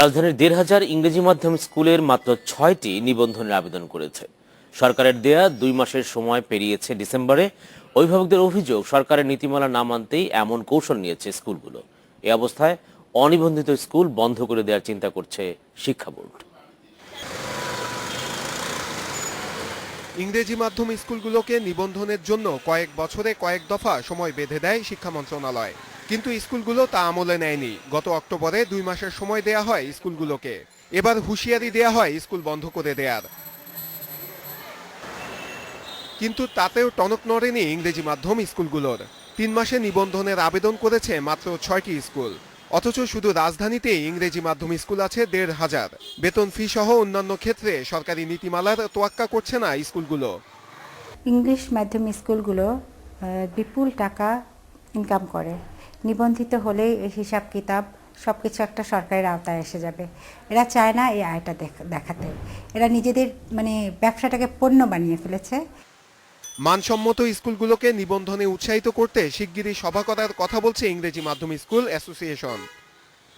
রাজধানীর দেড় হাজার ইংরেজি মাধ্যম স্কুলের মাত্র ছয়টি নিবন্ধনের আবেদন করেছে। সরকারের দেয়া দুই মাসের সময় পেরিয়েছে ডিসেম্বরে। অভিভাবকদের অভিযোগ, সরকারের নীতিমালা না মানতেই এমন কৌশল নিয়েছে স্কুলগুলো। এ অবস্থায় অনিবন্ধিত স্কুল বন্ধ করে দেওয়ার চিন্তা করছে শিক্ষা বোর্ড। ইংরেজি মাধ্যম স্কুলগুলোকে নিবন্ধনের জন্য কয়েক বছরে কয়েক দফা সময় বেঁধে দেয় শিক্ষা মন্ত্রণালয়। কিন্তু স্কুলগুলো তা আমলে নেয়নি। গত অক্টোবরে দুই মাসের সময় দেয়া হয় স্কুলগুলোকে। এবার হুঁশিয়ারি দেয়া হয় স্কুল বন্ধ করে দেয়ার। কিন্তু তাতেও টনক নড়েনি ইংরেজি মাধ্যম স্কুলগুলোর। তিন মাসে নিবন্ধনের আবেদন করেছে মাত্র ছয়টি স্কুল। অথচ শুধু রাজধানীতে ইংরেজি মাধ্যম স্কুল আছে দেড় হাজার। বেতন ফি সহ অন্যান্য ক্ষেত্রে সরকারি নীতিমালার তোয়াক্কা করছে না স্কুলগুলো। ইংলিশ মাধ্যম স্কুলগুলো বিপুল টাকা ইনকাম করে। নিবন্ধিত হলেই এই হিসাব কিতাব সব কিছু একটা সরকারের আওতায় এসে যাবে। এরা চায় না এই আয়টা দেখ- দেখাতে। এরা নিজেদের মানে ব্যবসাটাকে পণ্য বানিয়ে ফেলেছে। মানসম্মত স্কুলগুলোকে নিবন্ধনে উৎসাহিত করতে শিগগিরই সভা করার কথা বলছে ইংরেজি মাধ্যম স্কুল অ্যাসোসিয়েশন।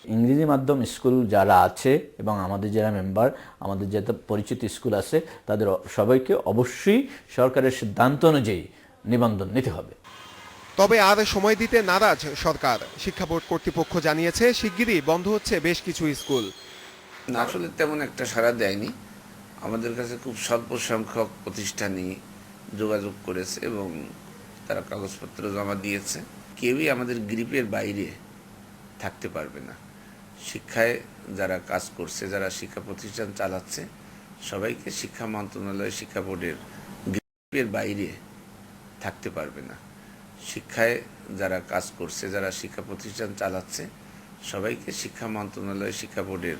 ইংরেজি মাধ্যম স্কুল যারা আছে এবং আমাদের যারা মেম্বার আমাদের যাতে পরিচিত স্কুল আছে তাদের সবাইকে অবশ্যই সরকারের সিদ্ধান্ত অনুযায়ী নিবন্ধন নিতে হবে। তবে আর সময় দিতে নারাজ সরকার। শিক্ষা বোর্ড কর্তৃপক্ষ জানিয়েছে, শিগগিরই বন্ধ হচ্ছে বেশ কিছু স্কুল। না, আসলে তেমন একটা সাড়া দেয়নি। আমাদের কাছে খুব স্বল্প সংখ্যক প্রতিষ্ঠানই যোগাযোগ করেছে এবং তারা কাগজপত্র জমা দিয়েছে। কেউই আমাদের গ্রিপের বাইরে থাকতে পারবে না। শিক্ষায় যারা কাজ করছে, যারা শিক্ষা প্রতিষ্ঠান চালাচ্ছে, সবাইকে শিক্ষা মন্ত্রণালয়, শিক্ষা বোর্ডের গ্রিপের বাইরে থাকতে পারবে না। শিক্ষায় যারা কাজ করছে, যারা শিক্ষা প্রতিষ্ঠান চালাচ্ছে, সবাইকে শিক্ষা মন্ত্রণালয়, শিক্ষা বোর্ডের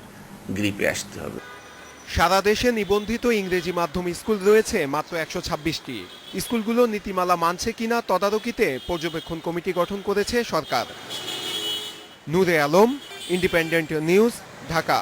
গ্রিপে আসতে হবে। সারা দেশে নিবন্ধিত ইংরেজি মাধ্যম স্কুল রয়েছে মাত্র একশো ছাব্বিশটি। স্কুলগুলো নীতিমালা মানছে কিনা তদারকিতে পর্যবেক্ষণ কমিটি গঠন করেছে সরকার। Noore Alam, independent news, Dhaka.